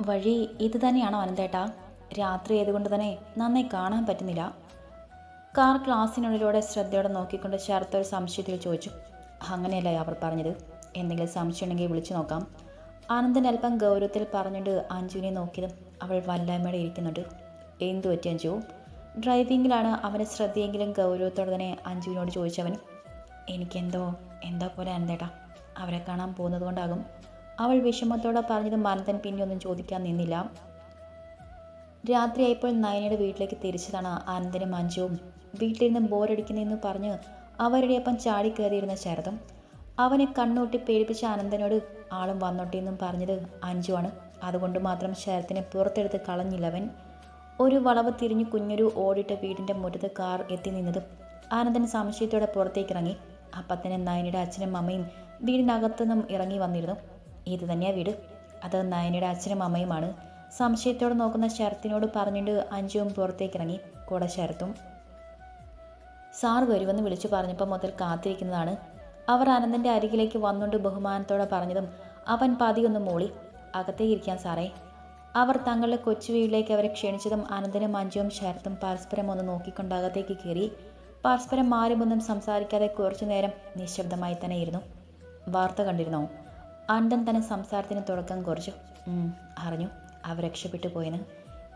വഴി ഇത് തന്നെയാണോ അനന്തേട്ടാ? രാത്രി ആയതുകൊണ്ട് തന്നെ നന്നായി കാണാൻ പറ്റുന്നില്ല. കാർ ക്ലാസ്സിനുള്ളിലൂടെ ശ്രദ്ധയോടെ നോക്കിക്കൊണ്ട് ശരത്ത് ഒരു സംശയത്തിൽ ചോദിച്ചു. അങ്ങനെയല്ല അവർ പറഞ്ഞത്? എന്തെങ്കിലും സംശയം ഉണ്ടെങ്കിൽ വിളിച്ചു നോക്കാം. ആനന്ദൻ അല്പം ഗൗരവത്തിൽ പറഞ്ഞുകൊണ്ട് അഞ്ജുവിനെ നോക്കിയതും അവൾ വല്ലായ്മയുടെ ഇരിക്കുന്നുണ്ട്. എന്തു പറ്റി അഞ്ജു? ഡ്രൈവിങ്ങിലാണ് അവനെ ശ്രദ്ധയെങ്കിലും ഗൗരവത്തോടെ തന്നെ അഞ്ജുവിനോട് ചോദിച്ചവൻ. എനിക്കെന്തോ എന്താ പോലെ അനന്തേട്ടാ? അവരെ കാണാൻ പോകുന്നത് കൊണ്ടാകും. അവൾ വിഷമത്തോടെ പറഞ്ഞത് അനന്തൻ പിന്നെ ഒന്നും ചോദിക്കാൻ നിന്നില്ല. രാത്രിയായപ്പോൾ നയനയുടെ വീട്ടിലേക്ക് തിരിച്ചതാണ് ആനന്ദനും അഞ്ജുവും. വീട്ടിലിരുന്ന് ബോറടിക്കുന്നതെന്ന് പറഞ്ഞ് അവരുടെ ഒപ്പം ചാടി കയറിയിരുന്ന ശരതും അവനെ കണ്ണൂട്ടി പേടിപ്പിച്ച ആനന്ദനോട് ആളും വന്നോട്ടെ എന്നും പറഞ്ഞത് അഞ്ജുവാണ്. അതുകൊണ്ട് മാത്രം ശരത്തിനെ പുറത്തെടുത്ത് കളഞ്ഞില്ലവൻ. ഒരു വളവ് തിരിഞ്ഞ് കുഞ്ഞൊരു ഓടിട്ട വീടിന്റെ മുറ്റത്ത് കാർ എത്തി നിന്നതും ആനന്ദൻ സംശയത്തോടെ പുറത്തേക്ക് ഇറങ്ങി അപ്പത്തന്നെ നയനയുടെ അച്ഛനും അമ്മയും വീടിനകത്തുനിന്നും ഇറങ്ങി വന്നിരുന്നു. ഇത് തന്നെയാ വീട്. അത് നയനയുടെ അച്ഛനും അമ്മയുമാണ്. സംശയത്തോടെ നോക്കുന്ന ശരത്തിനോട് പറഞ്ഞിട്ട് അഞ്ജുവും പുറത്തേക്ക് ഇറങ്ങി കൂടെ ശരത്തും. സാർ വരുമെന്ന് വിളിച്ചു പറഞ്ഞപ്പോൾ മുതൽ കാത്തിരിക്കുന്നതാണ്. അവർ അനന്തന്റെ അരികിലേക്ക് വന്നുകൊണ്ട് ബഹുമാനത്തോടെ പറഞ്ഞതും അവൻ പതിയൊന്ന് മൂളി അകത്തേക്ക് ഇരിക്കാൻ സാറേ. അവർ തങ്ങളുടെ കൊച്ചു വീട്ടിലേക്ക് അവരെ ക്ഷണിച്ചതും അനന്തനും അഞ്ജുവും ശരത്തും പരസ്പരം ഒന്ന് നോക്കിക്കൊണ്ട് അകത്തേക്ക് കയറി പരസ്പരം ആരുമൊന്നും സംസാരിക്കാതെ കുറച്ചു നേരം നിശബ്ദമായി തന്നെ ഇരുന്നു വാർത്ത കണ്ടിരുന്നോ? അനന്തൻ തന്നെ സംസാരത്തിന് തുടക്കം കുറിച്ചു. "ഉം, അറിഞ്ഞു. അവർ രക്ഷപ്പെട്ടു പോയെന്ന്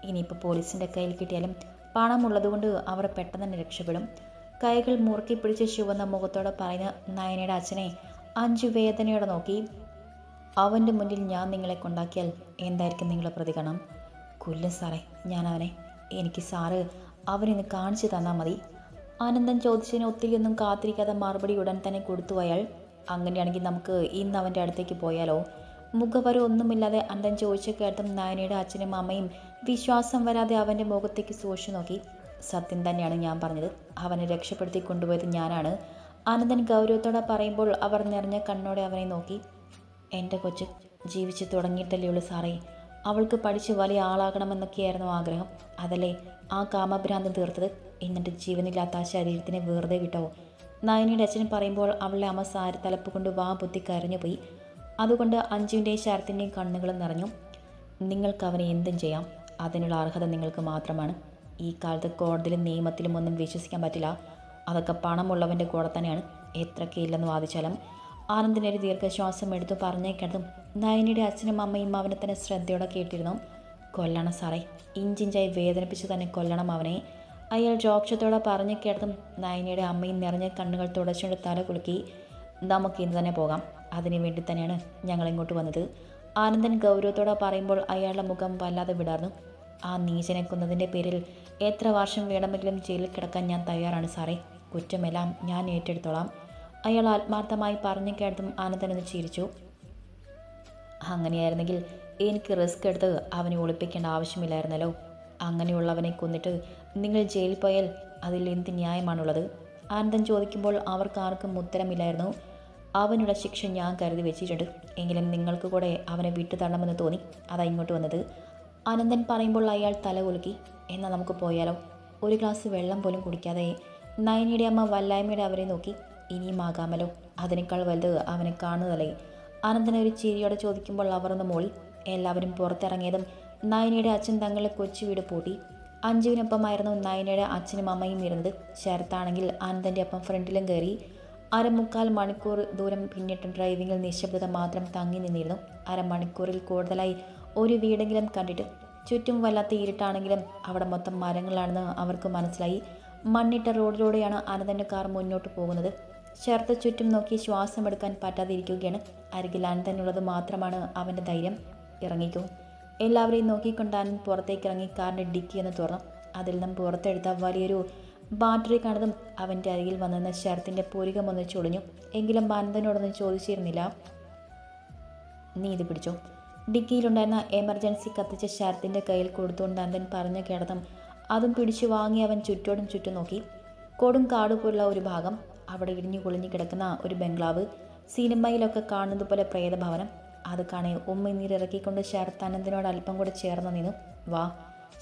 ഇനിയിപ്പോൾ പോലീസിന്റെ കയ്യിൽ കിട്ടിയാലും പണമുള്ളതുകൊണ്ട് അവർ പെട്ടെന്ന് തന്നെ രക്ഷപ്പെടും. കൈകൾ മുറുക്കി പിടിച്ച് ചുവന്ന മുഖത്തോടെ പറയുന്ന നയനയുടെ അച്ഛനെ അഞ്ചു വേദനയോടെ നോക്കി. അവന്റെ മുന്നിൽ ഞാൻ നിങ്ങളെ കൊണ്ടാക്കിയാൽ എന്തായിരിക്കും നിങ്ങളുടെ പ്രതികരണം? കൊല്ലും സാറേ ഞാൻ അവനെ. എനിക്ക് സാറ് അവനിന്ന് കാണിച്ചു തന്നാൽ മതി. ആനന്ദൻ ചോദിച്ചതിന് ഒത്തിരിയൊന്നും കാത്തിരിക്കാതെ മറുപടി ഉടൻ തന്നെ കൊടുത്തു അയാൾ. അങ്ങനെയാണെങ്കിൽ നമുക്ക് ഇന്ന് അവന്റെ അടുത്തേക്ക് പോയാലോ? മുഖവര ഒന്നുമില്ലാതെ അന്തൻ ചോദിച്ചു കേട്ടും നായനയുടെ അച്ഛനും അമ്മയും വിശ്വാസം വരാതെ അവന്റെ മുഖത്തേക്ക് സൂക്ഷിച്ചു നോക്കി. സത്യം തന്നെയാണ് ഞാൻ പറഞ്ഞത്. അവനെ രക്ഷപ്പെടുത്തി കൊണ്ടുപോയത് ഞാനാണ്. ആനന്ദൻ ഗൗരവത്തോടെ പറയുമ്പോൾ അവർ നിറഞ്ഞ കണ്ണോടെ അവനെ നോക്കി. എന്റെ കൊച്ച് ജീവിച്ച് തുടങ്ങിയിട്ടല്ലേ ഉള്ളൂ സാറേ. അവൾക്ക് പഠിച്ച് വലിയ ആളാകണമെന്നൊക്കെയായിരുന്നു ആഗ്രഹം. അതല്ലേ ആ കാമഭ്രാന്ത് തീർത്തത്? എന്നിട്ട് ജീവനില്ലാത്ത ആ ശരീരത്തിനെ വെറുതെ വിട്ടോ? നയനിയുടെ അച്ഛൻ പറയുമ്പോൾ അവളുടെ അമ്മ സാരി തലപ്പ് കൊണ്ട് വാ ബുദ്ധി കരഞ്ഞുപോയി അതുകൊണ്ട് അഞ്ജുവിന്റെയും ശരത്തിന്റെയും കണ്ണുകളും നിറഞ്ഞു. നിങ്ങൾക്ക് അവനെ എന്തും ചെയ്യാം. അതിനുള്ള അർഹത നിങ്ങൾക്ക് മാത്രമാണ്. ഈ കാലത്ത് കോടതിയിലും നിയമത്തിലും ഒന്നും വിശ്വസിക്കാൻ പറ്റില്ല. അതൊക്കെ പണമുള്ളവന്റെ കൂടെ തന്നെയാണ്. എത്രയൊക്കെ ഇല്ലെന്ന് വാദിച്ചാലും. ആനന്ദിനൊരു ദീർഘശ്വാസം എടുത്തു പറഞ്ഞേക്കതും നയനിയുടെ അച്ഛനും അമ്മയും അവനെ തന്നെ ശ്രദ്ധയോടെ കേട്ടിരുന്നു. കൊല്ലണം സാറേ. ഇഞ്ചിഞ്ചായി വേദനിപ്പിച്ച് തന്നെ കൊല്ലണം അവനെ. അയാൾ രോക്ഷത്തോടെ പറഞ്ഞു കേട്ടതും നയനയുടെ അമ്മയും നിറഞ്ഞ കണ്ണുകൾ തുടച്ചുകൊണ്ട് തല കുലുക്കി നമുക്ക് ഇന്ന് തന്നെ പോകാം. അതിനു വേണ്ടി തന്നെയാണ് ഞങ്ങൾ ഇങ്ങോട്ട് വന്നത്. ആനന്ദൻ ഗൗരവത്തോടെ പറയുമ്പോൾ അയാളുടെ മുഖം വല്ലാതെ വിടർന്നു. ആ നീചനെ കൊന്നതിന്റെ പേരിൽ എത്ര വർഷം വേണമെങ്കിലും ജയിലിൽ കിടക്കാൻ ഞാൻ തയ്യാറാണ് സാറേ. കുറ്റമെല്ലാം ഞാൻ ഏറ്റെടുത്തോളാം. അയാൾ ആത്മാർത്ഥമായി പറഞ്ഞു കേട്ടതും ആനന്ദൻ ഒന്ന് ചിരിച്ചു. അങ്ങനെയായിരുന്നെങ്കിൽ എനിക്ക് റിസ്ക് എടുത്ത് അവനെ ഒളിപ്പിക്കേണ്ട ആവശ്യമില്ലായിരുന്നല്ലോ. അങ്ങനെയുള്ളവനെ കൊന്നിട്ട് നിങ്ങൾ ജയിലിൽ പോയാൽ അതിൽ എന്ത് ന്യായമാണുള്ളത്? ആനന്ദൻ ചോദിക്കുമ്പോൾ അവർക്ക് ആർക്കും ഉത്തരമില്ലായിരുന്നു. അവനുള്ള ശിക്ഷ ഞാൻ കരുതി വെച്ചിട്ടുണ്ട്. എങ്കിലും നിങ്ങൾക്ക് കൂടെ അവനെ വിട്ടു തള്ളണമെന്ന് തോന്നി. അതാ ഇങ്ങോട്ട് വന്നത്. അനന്തൻ പറയുമ്പോൾ അയാൾ തല കുലുക്കി. എന്നാൽ നമുക്ക് പോയാലോ? ഒരു ഗ്ലാസ് വെള്ളം പോലും കുടിക്കാതെ നയനിയുടെ അമ്മ വല്ലായ്മയുടെ അവരെ നോക്കി. ഇനിയും ആകാമല്ലോ? അതിനേക്കാൾ വലുത് അവനെ കാണുന്നതല്ലേ? അനന്തനെ ഒരു ചിരിയോടെ ചോദിക്കുമ്പോൾ അവർ ഒന്ന് മോളി. എല്ലാവരും പുറത്തിറങ്ങിയതും നയനയുടെ അച്ഛൻ തങ്ങളെ കൊച്ചു വീട് പൂട്ടി. അഞ്ജുവിനൊപ്പമായിരുന്നു നയനയുടെ അച്ഛനും അമ്മയും ഇരുന്നത്. ശരത്താണെങ്കിൽ ആനന്ദന്റെ ഒപ്പം ഫ്രണ്ടിലും കയറി. അരമുക്കാൽ മണിക്കൂർ ദൂരം പിന്നിട്ട് ഡ്രൈവിങ്ങിൽ നിശബ്ദത മാത്രം തങ്ങി നിന്നിരുന്നു. അരമണിക്കൂറിൽ കൂടുതലായി ഒരു വീടെങ്കിലും കണ്ടിട്ട് ചുറ്റും വല്ലാത്ത ഇരുട്ടാണെങ്കിലും അവിടെ മൊത്തം മരങ്ങളാണെന്ന് അവർക്ക് മനസ്സിലായി. മണ്ണിട്ട റോഡിലൂടെയാണ് അനന്തന്റെ കാർ മുന്നോട്ട് പോകുന്നത്. ചേർത്ത് ചുറ്റും നോക്കി ശ്വാസമെടുക്കാൻ പറ്റാതിരിക്കുകയാണ്. അരികിൽ അനന്തനുള്ളത് മാത്രമാണ് അവന്റെ ധൈര്യം. ഇറങ്ങിക്കോ. എല്ലാവരെയും നോക്കിക്കൊണ്ടാൻ പുറത്തേക്ക് ഇറങ്ങി കാറിന്റെ ഡിക്കി എന്ന് തുറന്നു. അതിൽ നിന്നും പുറത്തെടുത്ത വലിയൊരു ബാറ്ററി കണ്ടതും അവന്റെ അരികിൽ വന്നിരുന്ന ശരത്തിന്റെ പൂരികമൊന്ന് ചൊളിഞ്ഞു. എങ്കിലും അനന്തനോടൊന്നും ചോദിച്ചിരുന്നില്ല. നീ ഇത് പിടിച്ചോ? ഡിക്കിയിലുണ്ടായിരുന്ന എമർജൻസി കത്തിച്ച ശരത്തിന്റെ കയ്യിൽ കൊടുത്തുകൊണ്ട് അന്തൻ പറഞ്ഞു കിടന്നും അതും പിടിച്ചു വാങ്ങി അവൻ ചുറ്റോടും ചുറ്റും നോക്കി. കൊടും കാടുപോലുള്ള ഒരു ഭാഗം അവിടെ ഇടിഞ്ഞു കുളിഞ്ഞു കിടക്കുന്ന ഒരു ബംഗ്ലാവ് സിനിമയിലൊക്കെ കാണുന്നത് പോലെ പ്രേതഭവനം അത് കാണെ ഉമ്മിനീരിറക്കിക്കൊണ്ട് ശരത്ത് അനന്തിനോട് അല്പം കൂടെ ചേർന്ന് നിന്നു. വാ.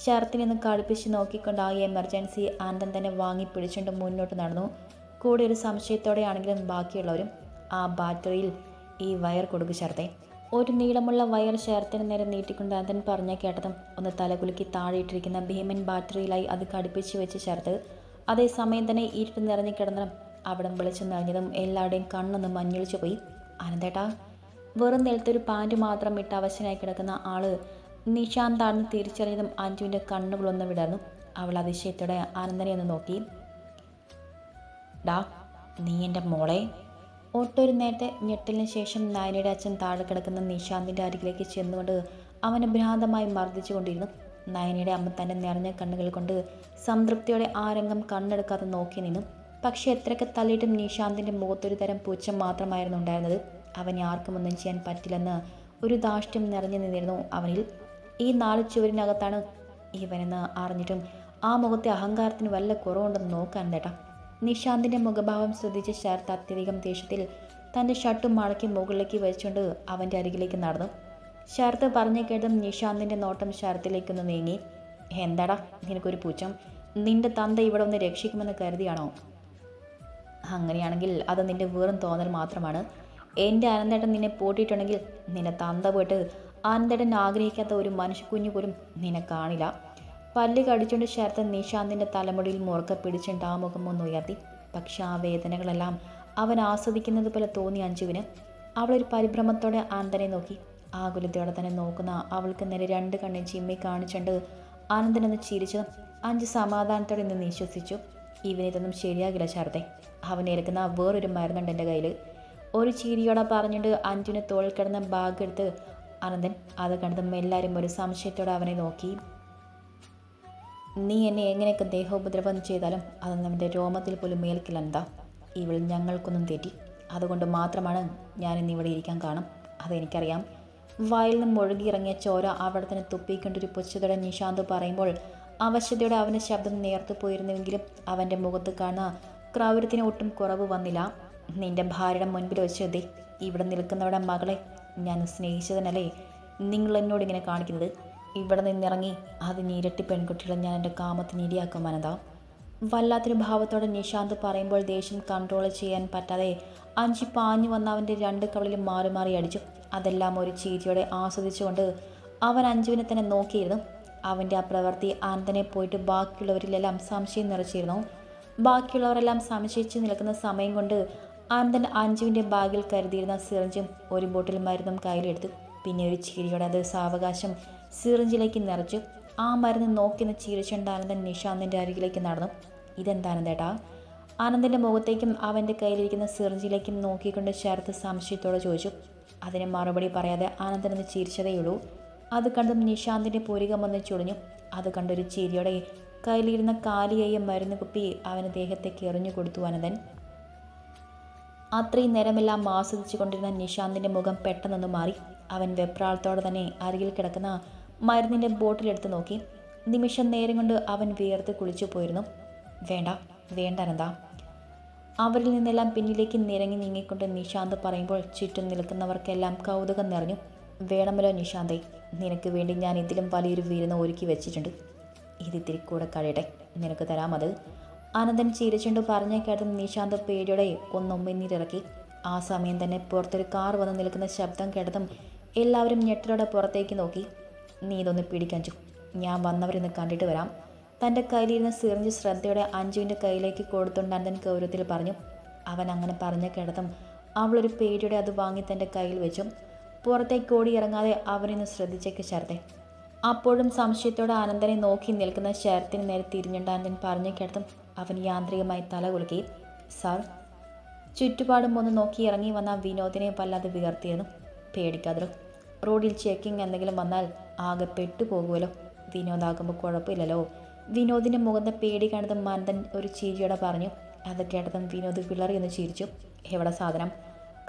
ശരത്തിനെ ഒന്ന് കളിപ്പിച്ച് നോക്കിക്കൊണ്ട് ആ എമർജൻസി ആനന്ദൻ തന്നെ വാങ്ങി പിടിച്ചുകൊണ്ട് മുന്നോട്ട് നടന്നു. കൂടെ ഒരു സംശയത്തോടെയാണെങ്കിലും ബാക്കിയുള്ളവരും ആ ബാറ്ററിയിൽ ഈ വയർ കൊടുക്കു ശരത്തെ. ഒരു നീളമുള്ള വയർ ശരത്തിന് നേരെ നീട്ടിക്കൊണ്ട് അതൻ പറഞ്ഞ കേട്ടതും ഒന്ന് തലകുലുക്കി താഴെയിട്ടിരിക്കുന്ന ഭീമൻ ബാറ്ററിയിലായി അത് കടുപ്പിച്ച് വെച്ച് ശരത്ത് അതേസമയം തന്നെ ഇരുട്ട് നിറഞ്ഞു കിടന്നതും അവിടം വിളിച്ചു നിറഞ്ഞതും എല്ലാവരുടെയും കണ്ണൊന്ന് മഞ്ഞളിച്ചു പോയി. ആനന്ദേട്ടാ വെറും നിലത്തൊരു പാന്റ് മാത്രം ഇട്ട് അവശനായി കിടക്കുന്ന ആൾ നിശാന്താണെന്ന് തിരിച്ചറിഞ്ഞതും അഞ്ജുവിന്റെ കണ്ണുകളൊന്ന് വിടർന്നു. അവൾ അതിശയത്തോടെ ആനന്ദനെ ഒന്ന് നോക്കി. ഡാ നീ എന്റെ മോളെ? ഒട്ടൊരു നേരത്തെ ഞെട്ടലിന് ശേഷം നായനയുടെ അച്ഛൻ താഴെ കിടക്കുന്ന നിശാന്തിന്റെ അരികിലേക്ക് ചെന്നുകൊണ്ട് അവനെ ഭ്രാന്തമായി മർദ്ദിച്ചുകൊണ്ടിരുന്നു നയനയുടെ അമ്മ തന്റെ നിറഞ്ഞ കണ്ണുകൾ കൊണ്ട് സംതൃപ്തിയോടെ ആ രംഗം കണ്ണെടുക്കാതെ നോക്കി നിന്നു. പക്ഷേ എത്രയൊക്കെ തള്ളിയിട്ടും നിശാന്തിന്റെ മുഖത്തൊരു തരം പൂച്ചം മാത്രമായിരുന്നു ഉണ്ടായിരുന്നത്. അവനെ ആർക്കും ഒന്നും ചെയ്യാൻ പറ്റില്ലെന്ന് ഒരു ധാഷ്ട്യം നിറഞ്ഞു നിന്നിരുന്നു അവനിൽ. ഈ നാല് ചുവരിനകത്താണ് ഇവനെന്ന് അറിഞ്ഞിട്ടും ആ മുഖത്തെ അഹങ്കാരത്തിന് വല്ല കുറവുണ്ടെന്ന് നോക്കാൻ കേട്ടാ നിശാന്തിന്റെ മുഖഭാവം ശ്രദ്ധിച്ച ശരത്ത് അത്യധികം ദേഷ്യത്തിൽ തന്റെ ഷർട്ടും മടക്കി മുകളിലേക്ക് വെച്ചുകൊണ്ട് അവന്റെ അരികിലേക്ക് നടന്നു. ശരത്ത് പറഞ്ഞു കേട്ടും നിശാന്തിന്റെ നോട്ടം ശരത്തിലേക്കൊന്ന് നീങ്ങി. എന്താടാ നിനക്കൊരു പൂച്ചം? നിന്റെ തന്ത ഇവിടെ ഒന്ന് രക്ഷിക്കുമെന്ന് കരുതിയാണോ? അങ്ങനെയാണെങ്കിൽ അത് നിന്റെ വെറും തോന്നൽ മാത്രമാണ്. എന്റെ അനന്തേട്ടൻ നിന്നെ പൂട്ടിയിട്ടുണ്ടെങ്കിൽ നിന്നെ തന്ത പോയിട്ട് അനന്തേട്ടൻ ആഗ്രഹിക്കാത്ത ഒരു മനുഷ്യക്കുഞ്ഞു പോലും നിന്നെ കാണില്ല. പല്ല് കടിച്ചുകൊണ്ട് ശരത്ത് നിശാന്തിന്റെ തലമുടിയിൽ മുറുക്ക പിടിച്ചിട്ട് ആ മുഖം ഒന്ന് ഉയർത്തി. പക്ഷെ ആ വേദനകളെല്ലാം അവൻ ആസ്വദിക്കുന്നത് പോലെ തോന്നി അഞ്ജുവിന്. അവളൊരു പരിഭ്രമത്തോടെ ആനന്ദനെ നോക്കി. ആകുലതയോടെ തന്നെ നോക്കുന്ന അവൾക്ക് നേരെ രണ്ട് കണ്ണും ചിമ്മി കാണിച്ചുകൊണ്ട് ആനന്ദനൊന്ന് ചിരിച്ചതും അഞ്ച് സമാധാനത്തോടെ നിന്ന് വിശ്വസിച്ചു ഇവനിതൊന്നും ശരിയാകില്ല ശാരദെ അവൻ ഏൽക്കുന്ന വേറൊരു മരുന്നുണ്ട് എന്റെ കയ്യിൽ ഒരു ചിരിയോടെ പറഞ്ഞിട്ട് അഞ്ജുന് തോൾ കിടന്ന ബാഗ് എടുത്ത് അനന്തൻ അത് കണ്ടതും എല്ലാവരും ഒരു സംശയത്തോടെ അവനെ നോക്കി. നീ എന്നെ എങ്ങനെയൊക്കെ ദേഹോപദ്രവം ചെയ്താലും അതൊന്നും അവന്റെ രോമത്തിൽ പോലും മേൽക്കില്ല എന്താ ഇവൾ ഞങ്ങൾക്കൊന്നും തെറ്റി. അതുകൊണ്ട് മാത്രമാണ് ഞാൻ ഇന്ന് ഇവിടെ ഇരിക്കാൻ കാണും. അതെനിക്കറിയാം. വായിൽ നിന്നും ഒഴുകിയിറങ്ങിയ ചോര അവിടെ തന്നെ തുപ്പിക്കൊണ്ടൊരു പുച്ഛത്തോടെ നിശാന്ത് പറയുമ്പോൾ അവശതയോടെ അവന്റെ ശബ്ദം നേർത്തു പോയിരുന്നുവെങ്കിലും അവന്റെ മുഖത്ത് കാണുന്ന ക്രൗര്യത്തിന് ഒട്ടും കുറവ് വന്നില്ല. നിന്റെ ഭാര്യയുടെ മുൻപിൽ വെച്ച് ദേ ഇവിടെ നിൽക്കുന്നവരുടെ മകളെ ഞാൻ സ്നേഹിച്ചതിനല്ലേ നിങ്ങൾ എന്നോട് ഇങ്ങനെ കാണിക്കുന്നത്? ഇവിടെ നിന്നിറങ്ങി അതിന് ഇരട്ടി പെൺകുട്ടികളെ ഞാൻ എന്റെ കാമത്തിന് ഇടിയാക്കും അനന്ത വല്ലാത്തൊരു ഭാവത്തോടെ നിശാന്ത് പറയുമ്പോൾ ദേഷ്യം കൺട്രോൾ ചെയ്യാൻ പറ്റാതെ അഞ്ചി പാഞ്ഞു വന്ന അവന്റെ രണ്ട് കവളിലും മാറി മാറി അടിച്ചു. അതെല്ലാം ഒരു ചീരിയോടെ ആസ്വദിച്ചുകൊണ്ട് അവൻ അഞ്ജുവിനെ തന്നെ നോക്കിയിരുന്നു. അവന്റെ ആ പ്രവൃത്തി ആനന്ദനെ പോയിട്ട് ബാക്കിയുള്ളവരിലെല്ലാം സംശയം നിറച്ചിരുന്നു. ബാക്കിയുള്ളവരെല്ലാം സംശയിച്ച് നിൽക്കുന്ന സമയം കൊണ്ട് ആനന്ദൻ അഞ്ജുവിന്റെ ബാഗിൽ കരുതിയിരുന്ന സിറിഞ്ചും ഒരു ബോട്ടിൽ മരുന്നും കയ്യിലെടുത്തു പിന്നെ ഒരു ചിരിയോടെ അത് സാവകാശം സിറിഞ്ചിലേക്ക് നിറച്ചു. ആ മരുന്ന് നോക്കി നിന്ന് ചിരിച്ചുകൊണ്ട് ആനന്ദൻ നിഷാന്തിന്റെ അരികിലേക്ക് നടന്നു. ഇതെന്താനന്ദേട്ടാ? ആനന്ദിന്റെ മുഖത്തേക്കും അവന്റെ കയ്യിലിരിക്കുന്ന സിറിഞ്ചിലേക്കും നോക്കിക്കൊണ്ട് ശരത്ത് സംശയത്തോടെ ചോദിച്ചു. അതിന് മറുപടി പറയാതെ ആനന്ദനൊന്ന് ചിരിച്ചതേയുള്ളൂ. അത് കണ്ടും നിഷാന്തിന്റെ പൂരികം വന്ന് ചുളിഞ്ഞു. അത് കണ്ടൊരു ചിരിയോടെ കയ്യിലിരുന്ന കാലിയായ മരുന്ന് കുപ്പി അവന് ദേഹത്തേക്ക് എറിഞ്ഞു കൊടുത്തു അനന്തൻ അത്രയും നേരമെല്ലാം ആസ്വദിച്ചു കൊണ്ടിരുന്ന നിശാന്തിന്റെ മുഖം പെട്ടെന്നൊന്ന് മാറി. അവൻ വെപ്രാളത്തോടെ തന്നെ അരികിൽ കിടക്കുന്ന മരുന്നിന്റെ ബോട്ടിലെടുത്ത് നോക്കി. നിമിഷം നേരം കൊണ്ട് അവൻ വിയർത്ത് കുളിച്ചു പോയിരുന്നു. വേണ്ട വേണ്ട അനന്ത. അവരിൽ നിന്നെല്ലാം പിന്നിലേക്ക് നിരങ്ങി നീങ്ങിക്കൊണ്ട് നിഷാന്ത് പറയുമ്പോൾ ചുറ്റും നിൽക്കുന്നവർക്കെല്ലാം കൗതുകം നിറഞ്ഞു. വേണമല്ലോ നിശാന്തേ നിനക്ക് വേണ്ടി ഞാൻ ഇതിലും വലിയൊരു വിരുന്ന് ഒരുക്കി വെച്ചിട്ടുണ്ട്. ഇതിത്തിരി കൂടെ കഴിയട്ടെ. നിനക്ക് തരാമത്. അനന്തൻ ചിരിച്ചുകൊണ്ട് പറഞ്ഞ കേട്ട നിശാന്ത് പേടിയോടെ ഒന്നൊമ്മിന്നിരിറക്കി ആ സമയം തന്നെ പുറത്തൊരു കാർ വന്ന് നിൽക്കുന്ന ശബ്ദം കേട്ടതും എല്ലാവരും ഞെട്ടലോടെ പുറത്തേക്ക് നോക്കി. നീ ഇതൊന്ന് പിടിക്കഞ്ചു ഞാൻ വന്നവരെന്ന് കണ്ടിട്ട് വരാം. തന്റെ കയ്യിലിരുന്ന സിറിഞ്ച് ശ്രദ്ധയോടെ അഞ്ജുവിന്റെ കയ്യിലേക്ക് കൊടുത്തുകൊണ്ട് അനന്തൻ ഗൗരവത്തിൽ പറഞ്ഞു. അവൻ അങ്ങനെ പറഞ്ഞ കിടത്തും അവളൊരു പേടിയോടെ അത് വാങ്ങി തന്റെ കയ്യിൽ വെച്ചു. പുറത്തേക്ക് ഓടി ഇറങ്ങാതെ അവനൊന്ന് ശ്രദ്ധിച്ചേക്ക് ശരത്തെ. അപ്പോഴും സംശയത്തോടെ ആനന്ദനെ നോക്കി നിൽക്കുന്ന ശരത്തിന് നേരെ തിരിഞ്ഞുകൊണ്ട് ആനന്ദൻ പറഞ്ഞു കേട്ടതും അവൻ യാന്ത്രികമായി തല കുലുക്കി. സാർ ചുറ്റുപാടും ഒന്ന് നോക്കി ഇറങ്ങി വന്ന വിനോദിനെ വല്ലാതെ വിയർത്തിയിരുന്നു പേടിക്കാതെ റോഡിൽ ചെക്കിംഗ് എന്തെങ്കിലും വന്നാൽ ആകെ പെട്ടുപോകുമല്ലോ വിനോദാകുമ്പോൾ കുഴപ്പമില്ലല്ലോ. വിനോദിന്റെ മുഖത്തെ പേടി കണ്ടതും മന്ദൻ ഒരു ചിരിയോടെ പറഞ്ഞു. അത് കേട്ടതും വിനോദ് വിളറി എന്ന് ചിരിച്ചു. എവിടെ സാധനം?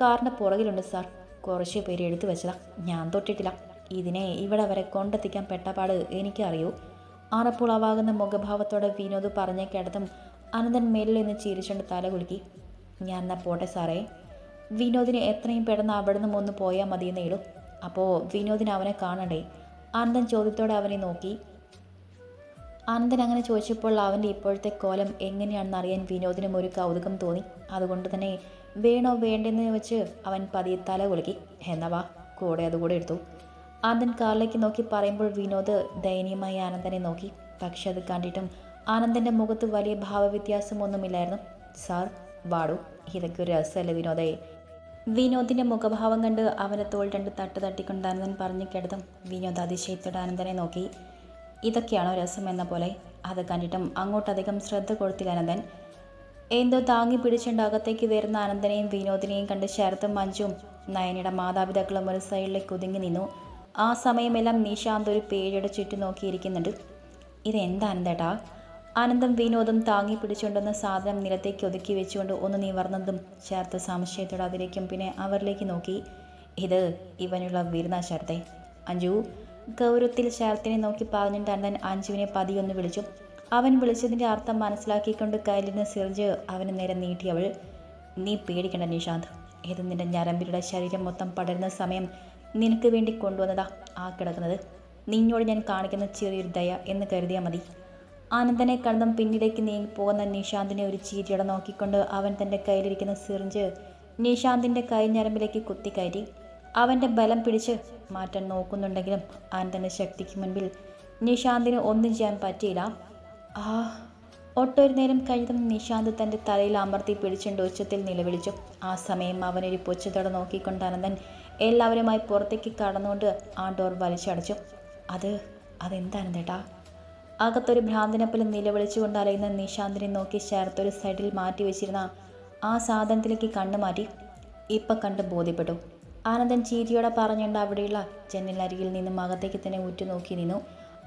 കാറിന്റെ പുറകിലുണ്ട് സാർ. കുറച്ച് പേര് എടുത്തു വെച്ചതാ. ഞാൻ തൊട്ടിട്ടില്ല. ഇതിനെ ഇവിടെ വരെ കൊണ്ടെത്തിക്കാൻ പെട്ടപാട് എനിക്കറിയൂ. ആറപ്പുളവാകുന്ന മുഖഭാവത്തോടെ വിനോദ് പറഞ്ഞ കേട്ടതും അനന്തൻ മേലിൽ നിന്ന് ചിരിച്ചുകൊണ്ട് തല കുലുക്കി. ഞാൻ എന്നാ പോട്ടെ സാറേ. വിനോദിനെ എത്രയും പെട്ടെന്ന് അവിടെ നിന്നും ഒന്ന് പോയാൽ മതിയെന്നേടൂ അപ്പോൾ വിനോദിന് അവനെ കാണണ്ടേ? അനന്തൻ ചോദ്യത്തോടെ അവനെ നോക്കി. അനന്തൻ അങ്ങനെ ചോദിച്ചപ്പോൾ അവന്റെ ഇപ്പോഴത്തെ കോലം എങ്ങനെയാണെന്ന് അറിയാൻ വിനോദിനും ഒരു കൗതുകം തോന്നി. അതുകൊണ്ട് തന്നെ വേണോ വേണ്ടെന്ന് വെച്ച് അവൻ പതിയെ തല കുലുക്കി. എന്നാ വാ കൂടെ അതുകൂടെ എടുത്തു. ആനന്ദൻ കാറിലേക്ക് നോക്കി പറയുമ്പോൾ വിനോദ് ദയനീയമായി ആനന്ദനെ നോക്കി. പക്ഷെ അത് കണ്ടിട്ടും ആനന്ദന്റെ മുഖത്ത് വലിയ ഭാവവ്യത്യാസമൊന്നുമില്ലായിരുന്നു. സാർ വാടു ഇതൊക്കെ ഒരു രസമല്ലേ വിനോദയെ വിനോദിന്റെ മുഖഭാവം കണ്ട് അവന്റെ തോൾ രണ്ട് തട്ട് തട്ടിക്കൊണ്ട് ആനന്ദൻ പറഞ്ഞു കിടത്തും വിനോദ് അതിശയത്തോടെ ആനന്ദനെ നോക്കി. ഇതൊക്കെയാണോ രസം എന്ന പോലെ? അത് കണ്ടിട്ടും അങ്ങോട്ടധികം ശ്രദ്ധ കൊടുത്തില്ല ആനന്ദൻ. എന്തോ താങ്ങി പിടിച്ചുകൊണ്ട് അകത്തേക്ക് വരുന്ന ആനന്ദനെയും വിനോദിനെയും കണ്ട് ശരത്തും മഞ്ജും നയനയുടെ മാതാപിതാക്കളും ഒരു സൈഡിലേക്ക് ഒതുങ്ങി നിന്നു. ആ സമയമെല്ലാം നിശാന്ത് ഒരു പേടിയുടെ ചുറ്റും നോക്കിയിരിക്കുന്നുണ്ട്. ഇതെന്താ അനന്തേട്ടാ ആനന്ദം വിനോദം താങ്ങി പിടിച്ചുകൊണ്ടെന്ന സാധനം നിലത്തേക്ക് ഒതുക്കി വെച്ചുകൊണ്ട് ഒന്ന് നിവർന്നതും ചേർത്ത് സംശയത്തോടെ അതിലേക്കും പിന്നെ അവരിലേക്ക് നോക്കി. ഇത് ഇവനുള്ള വിരുന്ന ശരത്തെ അഞ്ജു ഗൗരവത്തിൽ ശരത്തിനെ നോക്കി പറഞ്ഞിട്ട് അനന്തൻ അഞ്ജുവിനെ പതിയൊന്ന് വിളിച്ചു. അവൻ വിളിച്ചതിന്റെ അർത്ഥം മനസ്സിലാക്കിക്കൊണ്ട് കയ്യിലിരുന്ന് സിറിഞ്ച് അവന് നേരെ നീട്ടിയവൾ നീ പേടിക്കണ്ട നിഷാന്ത്. ഇത് നിന്റെ ഞരമ്പിലൂടെ ശരീരം മൊത്തം പടരുന്ന സമയം നിനക്ക് വേണ്ടി കൊണ്ടുവന്നതാ ആ കിടക്കുന്നത്. നിന്നോട് ഞാൻ കാണിക്കുന്ന ചെറിയൊരു ദയ എന്ന് കരുതിയാൽ മതി. ആനന്ദനെ കടന്നും പിന്നിലേക്ക് നീങ്ങി പോകുന്ന നിഷാന്തിനെ ഒരു ചീരിയോടെ നോക്കിക്കൊണ്ട് അവൻ തന്റെ കയ്യിലിരിക്കുന്ന സിറിഞ്ച് നിഷാന്തിന്റെ കൈ ഞരമ്പിലേക്ക് കുത്തിക്കയറ്റി. അവന്റെ ബലം പിടിച്ച് മാറ്റാൻ നോക്കുന്നുണ്ടെങ്കിലും ആനന്ദന്റെ ശക്തിക്ക് മുൻപിൽ നിഷാന്തിന് ഒന്നും ചെയ്യാൻ പറ്റിയില്ല. ആ ഒട്ടൊരു നേരം കഴിഞ്ഞതും നിഷാന്ത് തന്റെ തലയിൽ അമർത്തി പിടിച്ചുകൊണ്ട് ഉച്ചത്തിൽ നിലവിളിച്ചു. ആ സമയം അവനൊരു പൊച്ചത്തോടെ നോക്കിക്കൊണ്ട് അനന്തൻ എല്ലാവരുമായി പുറത്തേക്ക് കടന്നുകൊണ്ട് ആ ഡോർ വലിച്ചടച്ചു. അത് അതെന്താണ് ചേട്ടാ അകത്തൊരു ഭ്രാന്തനെപ്പോലും നിലവിളിച്ചുകൊണ്ട് അലയുന്ന നിശാന്തിനെ നോക്കി ചേർത്തൊരു സൈഡിൽ മാറ്റി വെച്ചിരുന്ന ആ സാധനത്തിലേക്ക് കണ്ണു മാറ്റി. ഇപ്പം കണ്ട് ബോധ്യപ്പെട്ടു. ആനന്ദൻ ചീരിയോടെ പറഞ്ഞുകൊണ്ട് അവിടെയുള്ള ജനലരികിൽ നിന്നും അകത്തേക്ക് തന്നെ ഉറ്റുനോക്കി നിന്നു.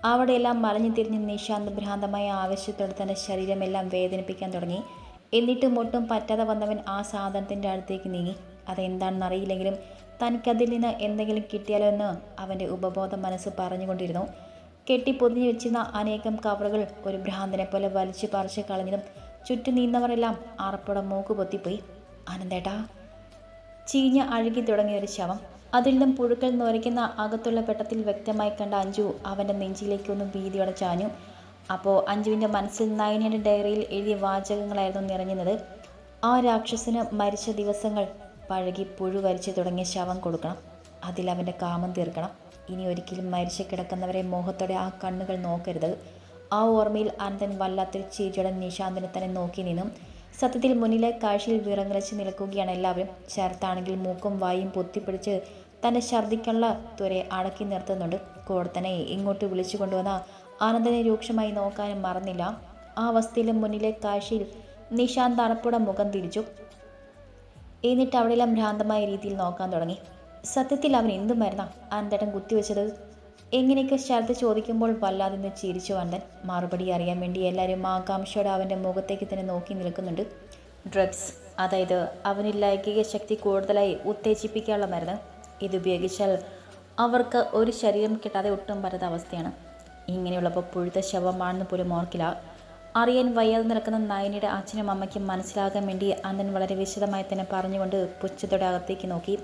അവിടെയെല്ലാം മലഞ്ഞു തിരിഞ്ഞ് നിശാന്ത് ഭ്രാന്തമായ ആവശ്യത്തോടെ തന്നെ ശരീരമെല്ലാം വേദനിപ്പിക്കാൻ തുടങ്ങി. എന്നിട്ടും ഒട്ടും പറ്റാതെ വന്നവൻ ആ സാധനത്തിന്റെ അടുത്തേക്ക് നീങ്ങി. അതെന്താണെന്ന് അറിയില്ലെങ്കിലും തനിക്കതിൽ നിന്ന് എന്തെങ്കിലും കിട്ടിയാലോ എന്ന് അവന്റെ ഉപബോധ മനസ്സ് പറഞ്ഞുകൊണ്ടിരുന്നു. കെട്ടി പൊതിഞ്ഞു വെച്ചിരുന്ന അനേകം കവറുകൾ ഒരു ഭ്രാന്തനെ പോലെ വലിച്ചു പറിച്ച് കളഞ്ഞതും ചുറ്റും നീന്നവരെല്ലാം അറപ്പുട മൂക്ക് പൊത്തിപ്പോയി. ആനന്ദേട്ടാ ചീഞ്ഞ അഴുകി തുടങ്ങിയ ഒരു ശവം. അതിൽ നിന്നും പുഴുക്കൾ നുരയ്ക്കുന്ന അകത്തുള്ള പെട്ടത്തിൽ വ്യക്തമായി കണ്ട അഞ്ജു അവന്റെ നെഞ്ചിലേക്കൊന്ന് ഭീതിയോടെ ചാഞ്ഞു. അപ്പോൾ അഞ്ജുവിന്റെ മനസ്സിൽ നയനയുടെ ഡയറിയിൽ എഴുതിയ വാചകങ്ങളായിരുന്നു നിറഞ്ഞത്. ആ രാക്ഷസന് മരിച്ച ദിവസങ്ങൾ പഴകി പുഴു വരിച്ചു തുടങ്ങിയ ശവം കൊടുക്കണം. അതിൽ അവന്റെ കാമം തീർക്കണം. ഇനി ഒരിക്കലും മരിച്ചു കിടക്കുന്നവരെ മോഹത്തോടെ ആ കണ്ണുകൾ നോക്കരുത്. ആ ഓർമ്മയിൽ അനന്തൻ വല്ലാത്തൊരു ചിരിയോടെ നിശാന്തിനെ തന്നെ നോക്കി നിന്നും. സത്യത്തിൽ മുന്നിലെ കാഴ്ചയിൽ വിറങ്ങലച്ച് നിൽക്കുകയാണ് എല്ലാവരും. ശരത്താണെങ്കിൽ മൂക്കും വായും പൊത്തിപ്പിടിച്ച് തന്നെ ഛർദ്ദിക്കുള്ള തുരെ അടക്കി നിർത്തുന്നുണ്ട്. കോടത്തനെ ഇങ്ങോട്ട് വിളിച്ചു കൊണ്ടുവന്ന ആനന്ദനെ രൂക്ഷമായി നോക്കാനും മറന്നില്ല. ആ അവസ്ഥയിലും മുന്നിലെ കാഴ്ചയിൽ നിശാന്ത് അറപ്പുടെ മുഖം തിരിച്ചു. എന്നിട്ട് അവിടെയെല്ലാം ഭ്രാന്തമായ രീതിയിൽ നോക്കാൻ തുടങ്ങി. സത്യത്തിൽ അവൻ എന്തു മരുന്നാ അനന്തേട്ടൻ കുത്തിവെച്ചത്? എങ്ങനെയൊക്കെ ശരത്ത് ചോദിക്കുമ്പോൾ വല്ലാതെ നിന്ന് ചിരിച്ചു വന്നൻ മറുപടി അറിയാൻ വേണ്ടി എല്ലാവരും ആകാംക്ഷയോടെ അവന്റെ മുഖത്തേക്ക് തന്നെ നോക്കി നിൽക്കുന്നുണ്ട്. ഡ്രഗ്സ് അതായത് അവന് ലൈംഗിക ശക്തി കൂടുതലായി ഉത്തേജിപ്പിക്കാനുള്ള മരുന്ന്. ഇതുപയോഗിച്ചാൽ അവർക്ക് ഒരു ശരീരം കിട്ടാതെ ഒട്ടും പറ്റാത്ത അവസ്ഥയാണ്. ഇങ്ങനെയുള്ളപ്പോൾ പുഴുത്ത ശവമാണെന്ന് പോലും ഓർക്കില്ല. അറിയാൻ വയ്യാതെ നിൽക്കുന്ന നയനിയുടെ അച്ഛനും അമ്മയ്ക്കും മനസ്സിലാകാൻ വേണ്ടി അന്നൻ വളരെ വിശദമായി തന്നെ പറഞ്ഞുകൊണ്ട് പുച്ഛത്തോടെ അകത്തേക്ക് നോക്കി.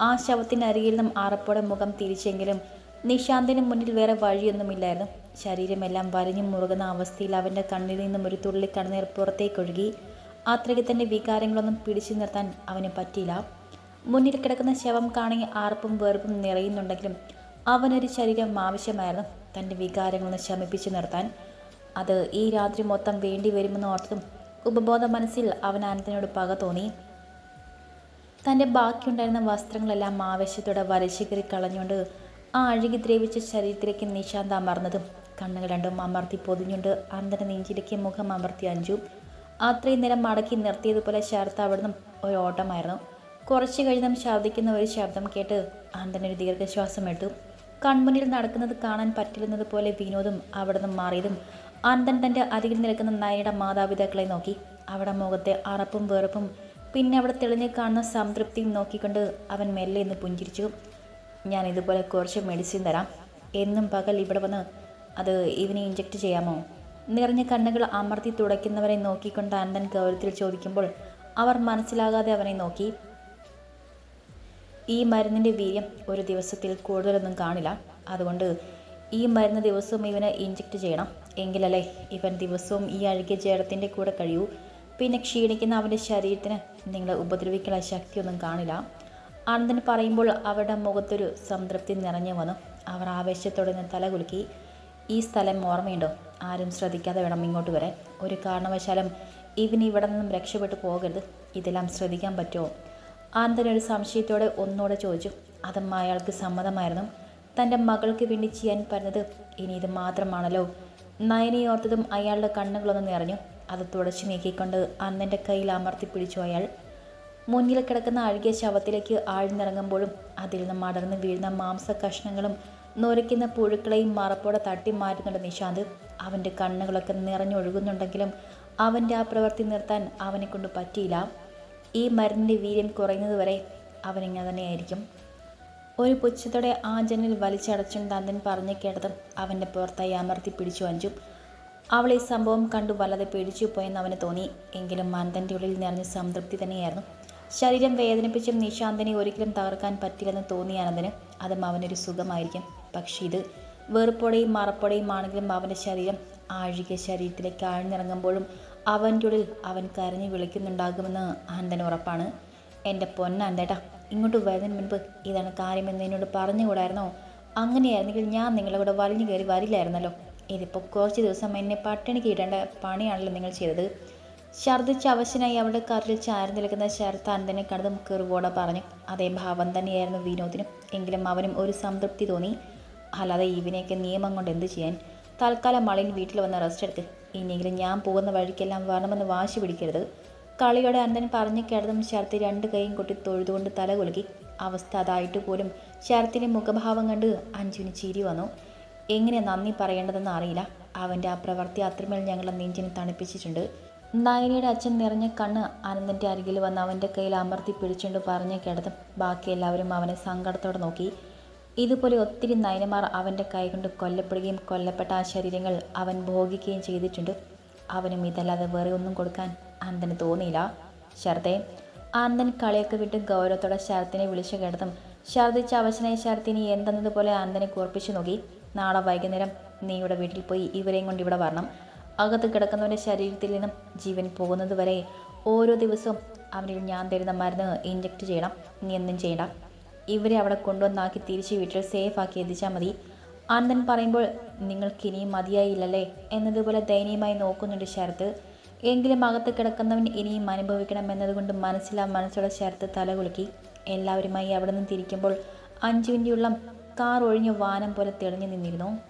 ആ ശവത്തിനരികിൽ നിന്നും ആറപ്പോടെ മുഖം തിരിച്ചെങ്കിലും നിശാന്തിന് മുന്നിൽ വേറെ വഴിയൊന്നുമില്ലായിരുന്നു. ശരീരമെല്ലാം വരഞ്ഞു മുറുകുന്ന അവസ്ഥയിൽ അവന്റെ കണ്ണിൽ നിന്നും ഒരു തുള്ളി കണ്ണീർ പുറത്തേക്കൊഴുകി. അത്രയ്ക്ക് തന്റെ വികാരങ്ങളൊന്നും പിടിച്ചു നിർത്താൻ അവന് പറ്റിയില്ല. മുന്നിൽ കിടക്കുന്ന ശവം കാണി ആർപ്പും വെറുപ്പും നിറയുന്നുണ്ടെങ്കിലും അവനൊരു ശരീരം ആവശ്യമായിരുന്നു. തന്റെ വികാരങ്ങളൊന്ന് ശമിപ്പിച്ചു നിർത്താൻ. അത് ഈ രാത്രി മൊത്തം വേണ്ടി വരുമെന്ന് ഓർത്തതും ഉപബോധ മനസ്സിൽ അവൻ അനന്തനോട് പക തോന്നി. തന്റെ ബാക്കിയുണ്ടായിരുന്ന വസ്ത്രങ്ങളെല്ലാം ആവേശത്തോടെ വരച്ചു കയറി കളഞ്ഞുകൊണ്ട് ആ അഴുകി ദ്രവിച്ച ശരീരത്തിലേക്ക് നിശാന്ത അമർന്നതും കണ്ണുകൾ രണ്ടും അമർത്തി പൊതിഞ്ഞുകൊണ്ട് അന്തന നെഞ്ചിലേക്ക് മുഖം അമർത്തി അഞ്ചു. അത്രയും നേരം മടക്കി നിർത്തിയതുപോലെ ശരത്ത് അവിടുന്ന് ഒരു ഓട്ടമായിരുന്നു. കുറച്ച് കഴിഞ്ഞും ശബ്ദിക്കുന്ന ഒരു ശബ്ദം കേട്ട് അന്തന ഒരു ദീർഘശ്വാസം എടുത്തു. കൺമുന്നിൽ നടക്കുന്നത് കാണാൻ പറ്റില്ലെന്നതുപോലെ വിനോദം വിനോദും അവിടെ നിന്ന് മാറിയതും അന്തൻ തന്റെ അരികിൽ നിൽക്കുന്ന നായയുടെ മാതാപിതാക്കളെ നോക്കി. അവിടെ മുഖത്തെ അറപ്പും വെറുപ്പും പിന്നെ അവിടെ തെളിഞ്ഞു കാണുന്ന സംതൃപ്തിയും നോക്കിക്കൊണ്ട് അവൻ മെല്ലെ എന്ന് പുഞ്ചിരിച്ചു. ഞാൻ ഇതുപോലെ കുറച്ച് മെഡിസിൻ തരാം. എന്നും പകൽ ഇവിടെ വന്ന് അത് ഇവനെ ഇഞ്ചെക്ട് ചെയ്യാമോ? നിറഞ്ഞ കണ്ണുകൾ അമർത്തി തുടയ്ക്കുന്നവരെ നോക്കിക്കൊണ്ട് അനന്തൻ ഗൗരവത്തിൽ ചോദിക്കുമ്പോൾ അവർ മനസ്സിലാകാതെ അവനെ നോക്കി. ഈ മരുന്നിന്റെ വീര്യം ഒരു ദിവസത്തിൽ കൂടുതലൊന്നും കാണില്ല. അതുകൊണ്ട് ഈ മരുന്ന് ദിവസവും ഇവനെ ഇഞ്ചെക്ട് ചെയ്യണം. എങ്കിലല്ലേ ഇവൻ ദിവസവും ഈ അഴുകിയ ജലത്തിന്റെ കൂടെ കഴിയൂ. പിന്നെ ക്ഷീണിക്കുന്ന അവന്റെ ശരീരത്തിന് നിങ്ങളെ ഉപദ്രവിക്കാനുള്ള ശക്തിയൊന്നും കാണില്ല. ആനന്ദൻ പറയുമ്പോൾ അവരുടെ മുഖത്തൊരു സംതൃപ്തി നിറഞ്ഞു വന്നു. അവർ ആവേശത്തോടെ നിന്ന് തല കുലുക്കി. ഈ സ്ഥലം ഓർമ്മയുണ്ടോ? ആരും ശ്രദ്ധിക്കാതെ വേണം ഇങ്ങോട്ട് വരാൻ. ഒരു കാരണവശാലും ഇവൻ ഇവിടെ നിന്നും രക്ഷപ്പെട്ടു പോകരുത്. ഇതെല്ലാം ശ്രദ്ധിക്കാൻ പറ്റുമോ? ആനന്ദൻ ഒരു സംശയത്തോടെ ഒന്നുകൂടെ ചോദിച്ചു. അതും അയാൾക്ക് സമ്മതമായിരുന്നു. തന്റെ മകൾക്ക് വേണ്ടി ചെയ്യാൻ പറഞ്ഞത് ഇനി ഇത് മാത്രമാണല്ലോ. നയനെ ഓർത്തതും അയാളുടെ കണ്ണുകളൊന്ന് നിറഞ്ഞു. അത് തുടച്ചു നീക്കിക്കൊണ്ട് അന്നന്റെ കയ്യിൽ അമർത്തി പിടിച്ചു അയാൾ. മുന്നിൽ കിടക്കുന്ന അഴുകിയ ശവത്തിലേക്ക് ആഴ്ന്നിറങ്ങുമ്പോഴും അതിൽ നിന്ന് മടർന്ന് വീഴുന്ന മാംസ കഷ്ണങ്ങളും നുരയ്ക്കുന്ന പുഴുക്കളെയും മറപ്പോടെ തട്ടി മാറ്റുന്നുണ്ട് നിശാന്ത്. അവന്റെ കണ്ണുകളൊക്കെ നിറഞ്ഞൊഴുകുന്നുണ്ടെങ്കിലും അവന്റെ ആ പ്രവൃത്തി നിർത്താൻ അവനെ കൊണ്ട് പറ്റിയില്ല. ഈ മരുന്നിന്റെ വീര്യം കുറയുന്നതുവരെ അവനിങ്ങനെ തന്നെയായിരിക്കും. ഒരു പുച്ഛത്തോടെ ആ ജനൽ വലിച്ചടച്ചുകൊണ്ട് അന്തൻ പറഞ്ഞു കേട്ടതും അവന്റെ പുറത്തായി അമർത്തി പിടിച്ചു അഞ്ചും. അവൾ ഈ സംഭവം കണ്ടു വല്ലാതെ പിടിച്ചു പോയെന്ന് അവന് തോന്നി. എങ്കിലും മന്ദന്റെ ഉള്ളിൽ നിറഞ്ഞ സംതൃപ്തി തന്നെയായിരുന്നു. ശരീരം വേദനിപ്പിച്ചും നിശാന്തനെ ഒരിക്കലും തകർക്കാൻ പറ്റില്ലെന്ന് തോന്നിയ ആനന്ദന് അതും അവനൊരു സുഖമായിരിക്കും. പക്ഷേ ഇത് വെറുപ്പോടെയും മറപ്പോടെയും ആണെങ്കിലും അവന്റെ ശരീരം ആഴിക ശരീരത്തിലേക്ക് ആഴ്ന്നിറങ്ങുമ്പോഴും അവന്റെ ഉള്ളിൽ അവൻ കരഞ്ഞു വിളിക്കുന്നുണ്ടാകുമെന്ന് അന്തൻ ഉറപ്പാണ്. എന്റെ പൊന്നാന്തേട്ടാ ഇങ്ങോട്ട് വരുന്നതിന് മുൻപ് ഇതാണ് കാര്യമെന്ന് എന്നോട് പറഞ്ഞുകൂടായിരുന്നോ? അങ്ങനെയായിരുന്നെങ്കിൽ ഞാൻ നിങ്ങളുടെ കൂടെ വലിഞ്ഞു കയറി വരില്ലായിരുന്നല്ലോ. ഇതിപ്പോൾ കുറച്ച് ദിവസം എന്നെ പട്ടിണിക്ക് ഇടേണ്ട പണിയാണല്ലോ നിങ്ങൾ ചെയ്തത്. ഛർദ്ദിച്ച അവശനായി അവളുടെ കാറിൽ ചാരി നിൽക്കുന്ന ശരത്താൻ തന്നെ കണ്ടതും കെറുവോടെ പറഞ്ഞു. അതേ ഭാവം തന്നെയായിരുന്നു വിനോദിനും എങ്കിലും അവനും ഒരു സംതൃപ്തി തോന്നി. അല്ലാതെ ഇവനെയൊക്കെ നിയമം കൊണ്ട് എന്ത് ചെയ്യാൻ? തൽക്കാലം മളിൻ വീട്ടിൽ വന്ന് റെസ്റ്റ് എടുക്ക്. ഇനിയെങ്കിലും ഞാൻ പോകുന്ന വഴിക്കെല്ലാം വരണമെന്ന് വാശി പിടിക്കരുത്. കളിയോടെ അന്തൻ പറഞ്ഞു കേട്ടതും ശരത്തി രണ്ട് കൈയും കൊട്ടി തൊഴുതുകൊണ്ട് തല കുലുക്കി. അവസ്ഥ അതായിട്ട് പോലും ശരത്തിന്റെ മുഖഭാവം കണ്ട് അഞ്ജുവിന് ചിരി വന്നു. എങ്ങനെ നന്ദി പറയേണ്ടതെന്ന് അറിയില്ല. അവന്റെ ആ പ്രവൃത്തി അത്രമേൽ ഞങ്ങളെ നെഞ്ചിന് തണുപ്പിച്ചിട്ടുണ്ട്. നയനിയുടെ അച്ഛൻ നിറഞ്ഞ കണ്ണ് അനന്തന്റെ അരികിൽ വന്ന് അവന്റെ കയ്യിൽ അമർത്തി പിടിച്ചുകൊണ്ട് പറഞ്ഞു കേട്ടതും ബാക്കി എല്ലാവരും അവനെ സങ്കടത്തോടെ നോക്കി. ഇതുപോലെ ഒത്തിരി നയനമാർ അവന്റെ കൈകൊണ്ട് കൊല്ലപ്പെടുകയും കൊല്ലപ്പെട്ട ആ ശരീരങ്ങൾ അവൻ ഭോഗിക്കുകയും ചെയ്തിട്ടുണ്ട്. അവനും ഇതല്ലാതെ വേറെ ഒന്നും കൊടുക്കാൻ അന്തന് തോന്നിയില്ല. ശരത്തെ അന്തൻ കളിയൊക്കെ വിട്ട് ഗൗരവത്തോടെ ശരത്തിനെ വിളിച്ചു കേട്ടതും ഛർദിച്ച അവശനായ ശരത്തിനി എന്തെന്നതുപോലെ അന്തനെ കുറപ്പിച്ചു നോക്കി. നാളെ വൈകുന്നേരം നീ ഇവിടെ വീട്ടിൽ പോയി ഇവരെയും കൊണ്ട് ഇവിടെ വരണം. അകത്ത് കിടക്കുന്നവന്റെ ശരീരത്തിൽ നിന്നും ജീവൻ പോകുന്നത് വരെ ഓരോ ദിവസവും അവരിൽ ഞാൻ തരുന്ന മരുന്ന് ഇൻജക്റ്റ് ചെയ്യണം. നീ എന്നും ചെയ്യണ്ട. ഇവരെ അവിടെ കൊണ്ടുവന്നാക്കി തിരിച്ച് വീട്ടിൽ സേഫ് ആക്കി എത്തിച്ചാൽ മതി. ആനന്ദൻ പറയുമ്പോൾ നിങ്ങൾക്കിനിയും മതിയായില്ലല്ലേ? എന്നതുപോലെ ദയനീയമായി നോക്കുന്നുണ്ട് ശരത്ത് എങ്കിലും അകത്ത് കിടക്കുന്നവൻ ഇനിയും അനുഭവിക്കണം എന്നതുകൊണ്ട് മനസ്സിലാ മനസ്സോടെ ശരത്ത് തലകുലുക്കി. എല്ലാവരുമായി അവിടെ നിന്ന് തിരിക്കുമ്പോൾ അഞ്ചുവിന്റെ ഉള്ളം കാർ ഒഴിഞ്ഞ് വാനം പോലെ തെളിഞ്ഞു നിന്നിരുന്നു.